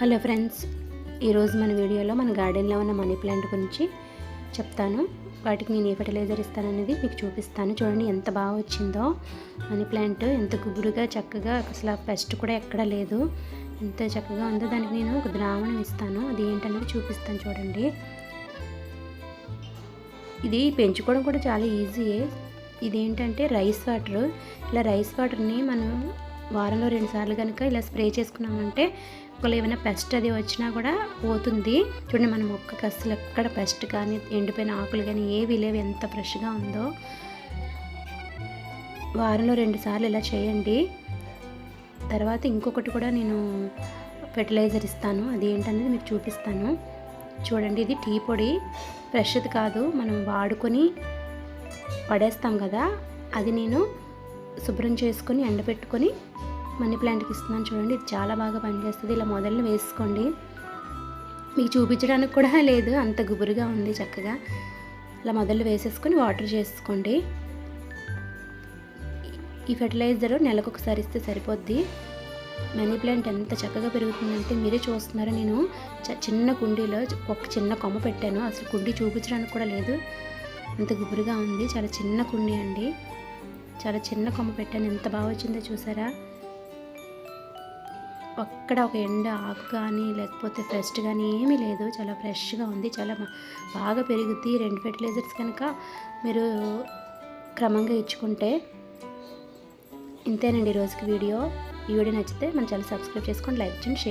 Hello friends ఈరోజు మన వీడియోలో మన గార్డెన్లో ఉన్న మనీ ప్లాంట్ గురించి చెప్తాను. వాటికి నేను ఏ ఫర్టిలైజర్ ఇస్తాననేది మీకు చూపిస్తాను. చూడండి ఎంత బాగా వచ్చిందో. మనీ ప్లాంట్ ఎంత గుబురుగా చక్కగా అసలు పెస్ట్ కూడా ఎక్కడా లేదు. ఎంత చక్కగా ఉందో దానికి నేను ఒక ద్రావణం ఇస్తాను. అది ఏంటనేది చూపిస్తాను చూడండి. ఇది పెంచుకోవడం కూడా చాలా ఈజీయే. ఇదేంటంటే రైస్ వాటర్. ఇలా రైస్ వాటర్ని మనం వారంలో రెండు సార్లు కనుక ఇలా స్ప్రే చేసుకున్నామంటే ఒకవేళ ఏమైనా పెస్ట్ అది వచ్చినా కూడా పోతుంది. చూడండి మన మొక్కకి అసలు ఎక్కడ పెస్ట్ కానీ ఎండిపోయిన ఆకులు కానీ ఏవి లేవు. ఎంత ఫ్రెష్గా ఉందో. వారంలో రెండు సార్లు ఇలా చేయండి. తర్వాత ఇంకొకటి కూడా నేను ఫెర్టిలైజర్ ఇస్తాను. అది ఏంటనేది మీకు చూపిస్తాను. చూడండి ఇది టీ పొడి. ఫ్రెష్ది కాదు. మనం వాడుకొని పడేస్తాం కదా. అది నేను శుభ్రం చేసుకొని ఎండబెట్టుకొని మనీ ప్లాంట్కి ఇస్తున్నాను చూడండి. ఇది చాలా బాగా పనిచేస్తుంది. ఇలా మొదలు వేసుకోండి. మీకు చూపించడానికి కూడా లేదు. అంత గుబురుగా ఉంది చక్కగా. ఇలా మొదలు వేసేసుకొని వాటర్ చేసుకోండి. ఈ ఫెర్టిలైజర్ నెలకు ఒకసారి ఇస్తే సరిపోద్ది. మనీ ప్లాంట్ ఎంత చక్కగా పెరుగుతుందంటే మీరే చూస్తున్నారు. నేను చ- చిన్న కుండీలో ఒక చిన్న కొమ్మ పెట్టాను. అసలు కుండీ చూపించడానికి కూడా లేదు. అంత గుబురుగా ఉంది. చాలా చిన్న కుండీ అండి. చాలా చిన్న కొమ్మ పెట్టాను. ఎంత బాగా వచ్చిందో చూసారా? అక్కడ ఒక ఎండ ఆకు కానీ లేకపోతే ఫ్రెస్ట్ కానీ ఏమీ లేదు. చాలా ఫ్రెష్గా ఉంది. చాలా బాగా పెరుగుద్ది. రెండు ఫెర్టిలైజర్స్ కనుక మీరు క్రమంగా ఇచ్చుకుంటే ఇంతేనండి ఈ రోజుకి వీడియో. ఈ వీడియో నచ్చితే మన ఛానల్ సబ్స్క్రైబ్ చేసుకోండి లైక్ చేయండి షేర్